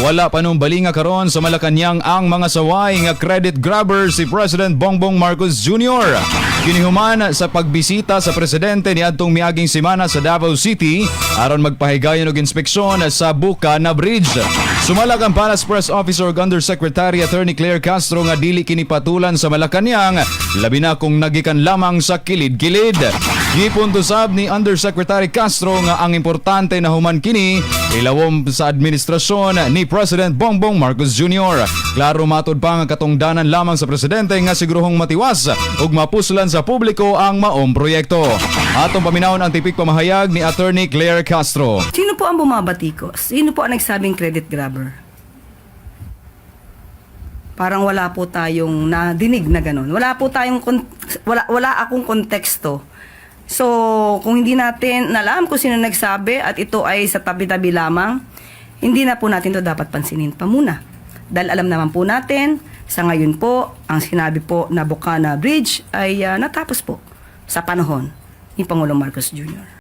Wala pa nung balinga karon sa Malacanang ang mga saway nga credit grabber si President Bongbong Marcos Jr. Kinihuman sa pagbisita sa presidente ni adtong miaging semana sa Davao City aron magpahigayon og inspeksyon sa Buka na Bridge. Sumalag ang Palace Press Officer ug Undersecretary Attorney Claire Castro nga dili kini patulan sa Malacanang labi na kung nagikan lamang sa kilid-kilid. Gipuntusab ni Undersecretary Castro nga ang importante na human kini ilawom sa administrasyon ni President Bongbong Marcos Jr. Klaro matod pa nga katungdanan lamang sa presidente nga sigurohong matiwas ug mapuslan sa publiko ang maong proyekto. Atong paminawon ang tipik pamahayag ni Attorney Claire Castro. Sino po ang bumabatikos? Sino po ang nagsabing credit grabber? Parang wala po tayong nadinig na ganun. Wala po tayong wala wala akong konteksto. So, kung hindi natin alam kung sino nagsabi at ito ay sa tabi-tabi lamang, hindi na po natin to dapat pansinin pa muna. Dahil alam naman po natin, sa ngayon po, ang sinabi po na Bocana Bridge ay ah, natapos po sa panahon ni Pangulong Marcos Jr.